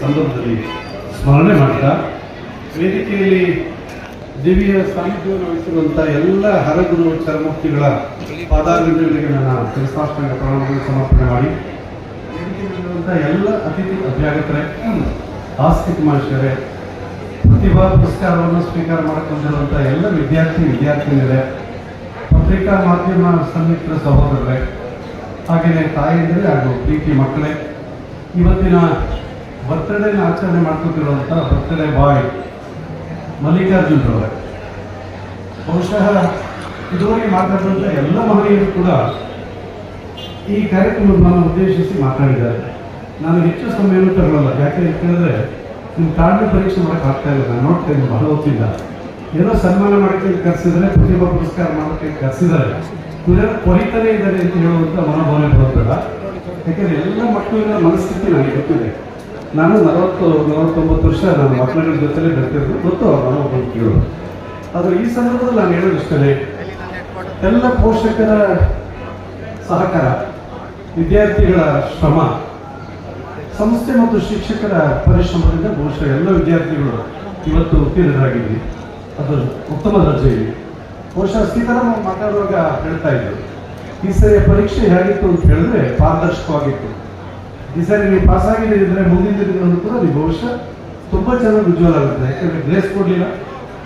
ಸಂದರ್ಭದಲ್ಲಿ ಸ್ಮರಣೆ ಮಾಡ್ತಾ ವೇದಿಕೆಯಲ್ಲಿ ದಿವ್ಯ ಸಾನ್ನಿಧ್ಯವನ್ನು ವಹಿಸಿರುವಂತಹ ಎಲ್ಲ ಹರಗುರು ಚರಮೂರ್ತಿಗಳ ಪಾದಾರ್ಗಳಿಗೆ ನನ್ನ ಕೃಷ್ಣಾಷ್ಟಮಿ ಪ್ರಣಾಮಗಳನ್ನು ಸಮರ್ಪಣೆ ಮಾಡಿ. ವೇದಿಕೆಯಲ್ಲಿರುವಂಥ ಎಲ್ಲ ಅತಿಥಿ ಅಭ್ಯಾಗತರೇ ಆಸ್ತಿ ಮನುಷ್ಯರೇ ಪ್ರತಿಭಾ ಪುರಸ್ಕಾರವನ್ನು ಸ್ವೀಕಾರ ಮಾಡಿಕೊಂಡಿರುವಂಥ ಎಲ್ಲ ವಿದ್ಯಾರ್ಥಿ, ವಿದ್ಯಾರ್ಥಿನಿಯರೇ, ಪತ್ರಿಕಾ ಮಾಧ್ಯಮ ಸಂಯುಕ್ತ ಸಹೋದರರೇ, ಹಾಗೆಯೇ ತಾಯಿಯಂದರೆ ಹಾಗೂ ಪ್ರೀತಿ ಮಕ್ಕಳೇ, ಇವತ್ತಿನ ಬರ್ತ್ಡೇನ ಆಚರಣೆ ಮಾಡ್ಕೊತಿರುವಂಥ ಬರ್ತ್ಡೇ ಬಾಯ್ ಮಲ್ಲಿಕಾರ್ಜುನ್ ರವರೇ ಬಹುಶಃ ಇದುವರೆಗೆ ಮಾತಾಡಿದಂಥ ಎಲ್ಲ ಮಹಿಳೆಯರು ಕೂಡ ಈ ಕಾರ್ಯಕ್ರಮವನ್ನು ಉದ್ದೇಶಿಸಿ ಮಾತಾಡಿದ್ದಾರೆ. ನಾನು ಹೆಚ್ಚು ಸಮಯವನ್ನು ತಗೊಳ್ಳಲ್ಲ ಯಾಕೆ ಅಂತ ಹೇಳಿದ್ರೆ ನಿಮ್ಮ ತಾಳ್ಮೆ ಪರೀಕ್ಷೆ ಮಾಡೋಕೆ ಆಗ್ತಾ ಇಲ್ಲ, ನಾನು ನೋಡ್ತಾ ಇದ್ದೀನಿ, ಬಹಳ ಹೊತ್ತಿಲ್ಲ ಏನೋ ಸನ್ಮಾನ ಮಾಡೋಕ್ಕೆ ಕರೆಸಿದ್ರೆ ಪ್ರತಿಭಾ ಪುರಸ್ಕಾರ ಮಾಡೋಕ್ಕೆ ಕರೆಸಿದ್ದಾರೆ. ಇವರೆಲ್ಲ ಕೊರಿತಾನೆ ಇದ್ದಾರೆ ಅಂತ ಹೇಳುವಂಥ ಮನೋಭಾವನೆ ಬರೋದಿಲ್ಲ. ಯಾಕೆಂದರೆ ಎಲ್ಲ ಮಕ್ಕಳ ಮನಸ್ಥಿತಿ ನನಗೆ ಗೊತ್ತಿದೆ. ನಾನು ನಲವತ್ತು, ನಲವತ್ತೊಂಬತ್ತು ವರ್ಷ ನಾನು ಮಕ್ಕಳ ಜೊತೆಲೇ ಬರ್ತಿರೋದು, ಗೊತ್ತು ಅವ್ರ ಕೇಳೋದು ಆದರೆ ಈ ಸಂದರ್ಭದಲ್ಲಿ ನಾನು ಹೇಳೋದು ಇಷ್ಟೇ ಎಲ್ಲ ಪೋಷಕರ ಸಹಕಾರ, ವಿದ್ಯಾರ್ಥಿಗಳ ಶ್ರಮ ಸಂಸ್ಥೆ ಮತ್ತು ಶಿಕ್ಷಕರ ಪರಿಶ್ರಮದಿಂದ ಬಹುಶಃ ಎಲ್ಲ ವಿದ್ಯಾರ್ಥಿಗಳು ಇವತ್ತು ಉತ್ತೀರ್ಣರಾಗಿದ್ವಿ. ಅದು ಉತ್ತಮ ದರ್ಜೆಯಲ್ಲಿ ಬಹುಶಃ ಸೀತಾರಾಮ ಮಾತಾಡುವಾಗ ಹೇಳ್ತಾ ಇದ್ರು, ಈ ಸರಿಯ ಪರೀಕ್ಷೆ ಹೇಗಿತ್ತು ಅಂತ ಹೇಳಿದ್ರೆ ಪಾರದರ್ಶಕವಾಗಿತ್ತು. ಈ ಸರಿ ನೀವು ಪಾಸ್ ಆಗಿದ್ರೆ ಮುಂದಿನ ದಿನಗಳನ್ನು ಕೂಡ ನೀವು ಬಹುಶಃ ತುಂಬ ಚೆನ್ನಾಗಿ ಉಜ್ವಲ ಆಗುತ್ತೆ. ಯಾಕಂದ್ರೆ ಗ್ರೇಸ್ ಕೊಡಲಿಲ್ಲ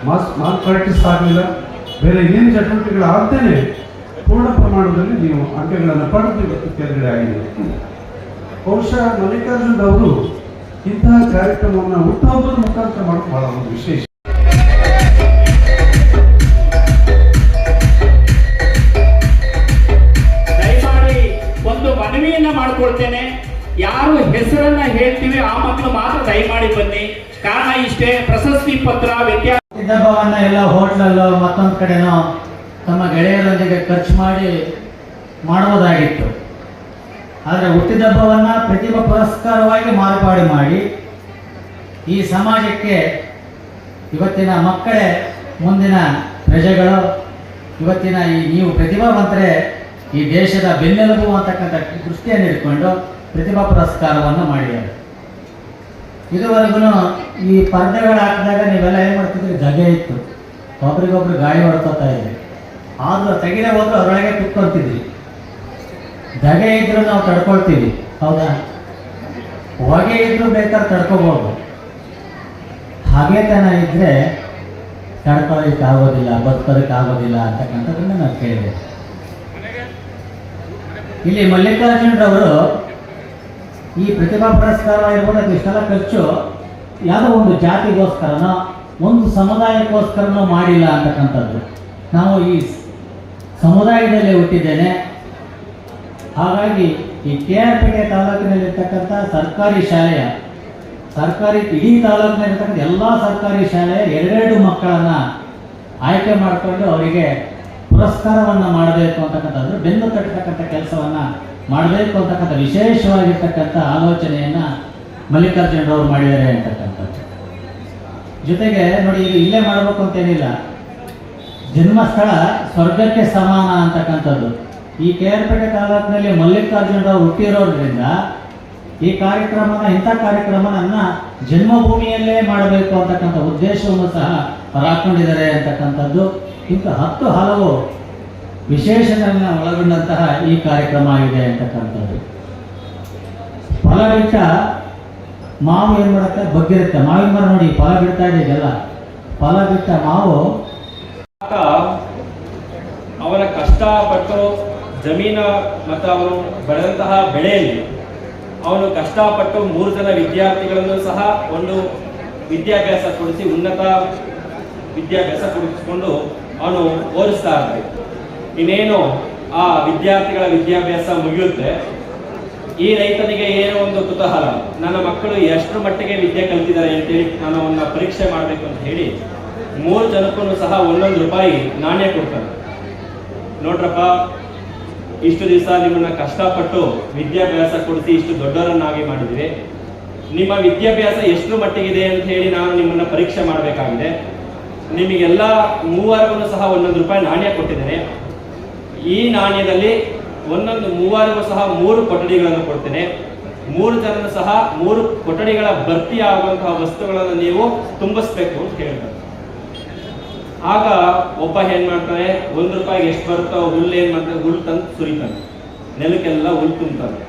ಮಾಸ್ ಮಾರ್ಕ್ ಪ್ರಾಕ್ಟೀಸ್ ಆಗಲಿಲ್ಲ, ಬೇರೆ ಇನ್ನೇನು ಚಟುವಟಿಕೆಗಳಾಗ್ದೇನೆ ಪೂರ್ಣ ಪ್ರಮಾಣದಲ್ಲಿ ನೀವು ಅಂಕಗಳನ್ನು ಪಡೆದು ಇವತ್ತು ಆಗಿದೆ ಬಹುಶಃ ಮಲ್ಲಿಕಾರ್ಜುನ್ ಅವರು ಇಂತಹ ಕಾರ್ಯಕ್ರಮವನ್ನು ಹುಟ್ಟುಹಬ್ಬದ ಮುಖಾಂತರ ಮಾಡೋದು ಬಹಳ ಒಂದು ವಿಶೇಷ. ದಯಮಾಡಿ ಒಂದು ಮನವಿಯನ್ನ ಮಾಡ್ಕೊಳ್ತೇನೆ. ಯಾರು ಹೆಸರನ್ನ ಹೇಳ್ತೀವಿ ಆ ಮಕ್ಕಳು ಮಾತ್ರ ದಯಮಾಡಿ ಬನ್ನಿ. ಕಾರಣ ಇಷ್ಟೇ ಪ್ರಶಸ್ತಿ ಪತ್ರ ವ್ಯತ್ಯಾಸ ಹುಟ್ಟಿದಬ್ಬವನ್ನ ಎಲ್ಲ ಹೋಟ್ಲಲ್ಲೋ ಮತ್ತೊಂದು ಕಡೆನೋ ತಮ್ಮ ಗೆಳೆಯರೊಂದಿಗೆ ಖರ್ಚು ಮಾಡಿ ಮಾಡುವುದಾಗಿತ್ತು. ಆದರೆ ಹುಟ್ಟಿದಬ್ಬವನ್ನು ಪ್ರತಿಭಾ ಪುರಸ್ಕಾರವಾಗಿ ಮಾರ್ಪಾಡು ಮಾಡಿ ಈ ಸಮಾಜಕ್ಕೆ ಇವತ್ತಿನ ಮಕ್ಕಳೇ, ಮುಂದಿನ ಪ್ರಜೆಗಳು, ಇವತ್ತಿನ ಈ ನೀವು ಪ್ರತಿಭಾವಂತರೇ, ಈ ದೇಶದ ಬೆನ್ನೆಲುಬು ಅಂತಕ್ಕಂಥ ದೃಷ್ಟಿಯನ್ನು ಇಟ್ಕೊಂಡು ಪ್ರತಿಭಾ ಪುರಸ್ಕಾರವನ್ನು ಮಾಡಿದ್ದಾರೆ. ಇದುವರೆಗೂ ಈ ಪರ್ದೆಗಳು ಹಾಕಿದಾಗ ನೀವೆಲ್ಲ ಏನು ಮಾಡ್ತಿದ್ರಿ ಜಗೆ ಇತ್ತು. ಒಬ್ರಿಗೊಬ್ರು ಗಾಳಿ ಹೊಡ್ಕೋತಾ ಇದ್ರಿ. ಆದರೂ ತೆಗೆದೇ ಹೋದ್ರೆ ಅದರೊಳಗೆ ಕುತ್ಕೊಳ್ತಿದ್ರಿ ಧಗೆ ಇದ್ರೂ ನಾವು ತಡ್ಕೊಳ್ತೀವಿ. ಹೌದಾ? ಹೊಗೆ ಇದ್ರೂ ಬೇಕಾದ್ರೆ ತಡ್ಕೋಬೋದು. ಹಾಗೇತನ ಇದ್ರೆ ತಡ್ಕೊಳ್ಳಿಕ್ಕೆ ಆಗೋದಿಲ್ಲ ಬದುಕೋದಕ್ಕೆ ಆಗೋದಿಲ್ಲ ಅಂತಕ್ಕಂಥದ್ದನ್ನ ನಾವು ಕೇಳಿದೆ ಇಲ್ಲಿ ಮಲ್ಲಿಕಾರ್ಜುನರವರು ಈ ಪ್ರತಿಭಾ ಪುರಸ್ಕಾರ ಇರ್ಬೋದು ಅದು ಇಷ್ಟೆಲ್ಲ ಖರ್ಚು ಯಾವುದೋ ಒಂದು ಜಾತಿಗೋಸ್ಕರನೋ, ಒಂದು ಸಮುದಾಯಕ್ಕೋಸ್ಕರನೋ ಮಾಡಿಲ್ಲ ಅಂತಕ್ಕಂಥದ್ದು. ನಾವು ಈ ಸಮುದಾಯದಲ್ಲಿ ಹುಟ್ಟಿದ್ದೇನೆ. ಹಾಗಾಗಿ ಈ ಕೆ ಆರ್ ಪೇಟೆ ತಾಲೂಕಿನಲ್ಲಿರ್ತಕ್ಕಂಥ ಸರ್ಕಾರಿ ಶಾಲೆಯ, ಸರ್ಕಾರಿ ಇಡೀ ತಾಲೂಕಿನಲ್ಲಿರ್ತಕ್ಕಂಥ ಎಲ್ಲ ಸರ್ಕಾರಿ ಶಾಲೆಯ ಎರಡೆರಡು ಮಕ್ಕಳನ್ನು ಆಯ್ಕೆ ಮಾಡಿಕೊಂಡು ಅವರಿಗೆ ಪುರಸ್ಕಾರವನ್ನು ಮಾಡಬೇಕು ಅಂತಕ್ಕಂಥದ್ದು, ಬೆನ್ನು ತಟ್ಟತಕ್ಕಂಥ ಕೆಲಸವನ್ನು ಮಾಡಬೇಕು ಅಂತಕ್ಕಂಥ ವಿಶೇಷವಾಗಿರ್ತಕ್ಕಂಥ ಆಲೋಚನೆಯನ್ನು ಮಲ್ಲಿಕಾರ್ಜುನರವರು ಮಾಡಿದ್ದಾರೆ ಅಂತಕ್ಕಂಥದ್ದು. ಜೊತೆಗೆ ನೋಡಿ ಈಗ ಇಲ್ಲೇ ಮಾಡಬೇಕು ಅಂತೇನಿಲ್ಲ. ಜನ್ಮಸ್ಥಳ ಸ್ವರ್ಗಕ್ಕೆ ಸಮಾನ ಅಂತಕ್ಕಂಥದ್ದು. ಈ ಕೆ ಆರ್ ಪೇಟೆ ತಾಲೂಕಿನಲ್ಲಿ ಮಲ್ಲಿಕಾರ್ಜುನರಾವ್ ಹುಟ್ಟಿರೋದ್ರಿಂದ ಈ ಕಾರ್ಯಕ್ರಮನ, ಇಂಥ ಕಾರ್ಯಕ್ರಮನ ಜನ್ಮಭೂಮಿಯಲ್ಲೇ ಮಾಡಬೇಕು ಅಂತಕ್ಕಂಥ ಉದ್ದೇಶವನ್ನು ಸಹ ಹಾಕೊಂಡಿದ್ದಾರೆ ಅಂತಕ್ಕಂಥದ್ದು. ಇಂಥ ಹತ್ತು ಹಲವು ವಿಶೇಷಗಳನ್ನ ಒಳಗೊಂಡಂತಹ ಈ ಕಾರ್ಯಕ್ರಮ ಆಗಿದೆ ಅಂತಕ್ಕಂಥದ್ದು. ಫಲ ಬಿಟ್ಟ ಮಾವು ಏನು ಮಾಡುತ್ತೆ? ಬಗ್ಗಿರುತ್ತೆ. ಮಾವಿನ ಮರ ನೋಡಿ, ಫಲ ಬಿಡ್ತಾ ಇದೆಯಲ್ಲ ಫಲ ಬಿಟ್ಟ ಮಾವು ಅವರ ಕಷ್ಟಪಟ್ಟು ಜಮೀನ ಮತ್ತು ಅವನು ಬೆಳೆದಂತಹ ಬೆಳೆಯಲ್ಲಿ ಅವನು ಕಷ್ಟಪಟ್ಟು ಮೂರು ಜನ ವಿದ್ಯಾರ್ಥಿಗಳನ್ನು ಸಹ ಒಂದು ವಿದ್ಯಾಭ್ಯಾಸ ಕೊಡಿಸಿ ಉನ್ನತ ವಿದ್ಯಾಭ್ಯಾಸ ಕೊಡಿಸಿಕೊಂಡು ಅವನು ಓದಿಸ್ತಾ ಇದ್ದೆ ಇನ್ನೇನು ಆ ವಿದ್ಯಾರ್ಥಿಗಳ ವಿದ್ಯಾಭ್ಯಾಸ ಮುಗಿಯುತ್ತೆ. ಈ ರೈತನಿಗೆ ಏನೋ ಒಂದು ಕುತೂಹಲ? ನನ್ನ ಮಕ್ಕಳು ಎಷ್ಟರ ಮಟ್ಟಿಗೆ ವಿದ್ಯೆ ಕಲ್ತಿದ್ದಾರೆ ಅಂತೇಳಿ ನಾನು ಅವನ್ನ ಪರೀಕ್ಷೆ ಮಾಡಬೇಕು ಅಂತ ಹೇಳಿ ಮೂರು ಜನಕ್ಕೂ ಸಹ ಒಂದೊಂದು ರೂಪಾಯಿ ನಾಣ್ಯ ಕೊಡ್ತಾನೆ. ನೋಡ್ರಪ್ಪ ಇಷ್ಟು ದಿವಸ ನಿಮ್ಮನ್ನ ಕಷ್ಟಪಟ್ಟು ವಿದ್ಯಾಭ್ಯಾಸ ಕೊಡಿಸಿ ಇಷ್ಟು ದೊಡ್ಡವರನ್ನಾಗಿ ಮಾಡಿದ್ವಿ ನಿಮ್ಮ ವಿದ್ಯಾಭ್ಯಾಸ ಎಷ್ಟು ಮಟ್ಟಿಗಿದೆ ಅಂತ ಹೇಳಿ ನಾನು ನಿಮ್ಮನ್ನ ಪರೀಕ್ಷೆ ಮಾಡಬೇಕಾಗಿದೆ. ನಿಮಗೆಲ್ಲ ಮೂವರವನ್ನು ಸಹ ಒಂದೊಂದು ರೂಪಾಯಿ ನಾಣ್ಯ ಕೊಟ್ಟಿದ್ದೇನೆ. ಈ ನಾಣ್ಯದಲ್ಲಿ ಒಂದೊಂದು ಮೂವರಿಗೂ ಸಹ ಮೂರು ಕೊಠಡಿಗಳನ್ನು ಕೊಡ್ತೇನೆ. ಮೂರು ಜನರು ಸಹ ಮೂರು ಕೊಠಡಿಗಳ ಭರ್ತಿ ಆಗುವಂತಹ ವಸ್ತುಗಳನ್ನು ನೀವು ತುಂಬಿಸ್ಬೇಕು ಅಂತ ಹೇಳ್ತಾರೆ ಆಗ ಒಬ್ಬ ಏನ್ ಮಾಡ್ತಾನೆ, ಒಂದು ರೂಪಾಯಿಗೆ ಎಷ್ಟು ಬರುತ್ತೋ ಹುಲ್ಲು ಏನ್ ಮಾಡ್ತಾನೆ, ಹುಲ್ಲು ತಂದು ಸುರಿತಾನೆ. ನೆಲಕ್ಕೆಲ್ಲ ಹುಲ್ಲು ತುಂಬ್ತಾನೆ.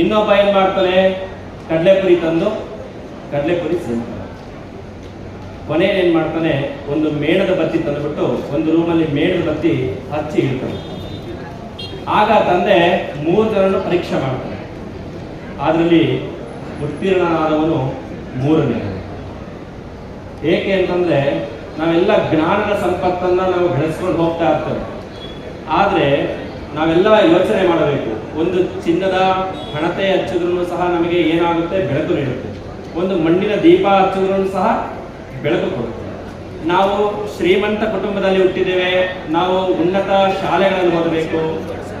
ಇನ್ನೊಬ್ಬ ಏನ್ ಮಾಡ್ತಾನೆ, ಕಡಲೆಪುರಿ ತಂದು, ಕಡಲೆಪುರಿ ಸುರಿತಾನೆ. ಕೊನೆಯಲ್ಲಿ ಏನ್ ಮಾಡ್ತಾನೆ, ಒಂದು ಮೇಣದ ಬತ್ತಿ ತಂದುಬಿಟ್ಟು, ಒಂದು ರೂಮಲ್ಲಿ ಮೇಣದ ಬತ್ತಿ ಹಚ್ಚಿ ಇಡ್ತಾನೆ. ಆಗ ತಂದೆ ಮೂರು ಜನರನ್ನು ಪರೀಕ್ಷೆ ಮಾಡ್ತಾನೆ. ಅದರಲ್ಲಿ ಉತ್ತೀರ್ಣನಾದವನು ಮೂರನೇ. ಏಕೆ ಅಂತಂದ್ರೆ ನಾವೆಲ್ಲ ಜ್ಞಾನದ ಸಂಪತ್ತನ್ನ ನಾವು ಬೆಳೆಸ್ಕೊಂಡು ಹೋಗ್ತಾ ಇರ್ತೇವೆ. ಆದ್ರೆ ನಾವೆಲ್ಲ ಯೋಚನೆ ಮಾಡಬೇಕು. ಒಂದು ಚಿನ್ನದ ಹಣತೆ ಹಚ್ಚಿದ್ರು ಸಹ ನಮಗೆ ಏನಾಗುತ್ತೆ? ಬೆಳಕು ನೀಡುತ್ತೆ. ಒಂದು ಮಣ್ಣಿನ ದೀಪ ಹಚ್ಚಿದ್ರು ಸಹ ಬೆಳಕು ಕೊಡುತ್ತೆ. ನಾವು ಶ್ರೀಮಂತ ಕುಟುಂಬದಲ್ಲಿ ಹುಟ್ಟಿದ್ದೇವೆ. ನಾವು ಉನ್ನತ ಶಾಲೆಗಳಲ್ಲಿ ಓದಬೇಕು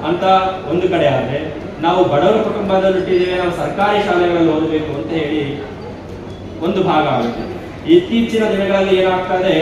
ಅಂತ ಒಂದು ಕಡೆ ಆದರೆ, ನಾವು ಬಡವರ ಕುಟುಂಬದಲ್ಲಿ ಹುಟ್ಟಿದ್ದೇವೆ. ನಾವು ಸರ್ಕಾರಿ ಶಾಲೆಗಳಲ್ಲಿ ಓದಬೇಕು ಅಂತ ಹೇಳಿ ಒಂದು ಭಾಗ ಆಗುತ್ತೆ. ಇತ್ತೀಚಿನ ದಿನಗಳಲ್ಲಿ ಏನಾಗ್ತದೆ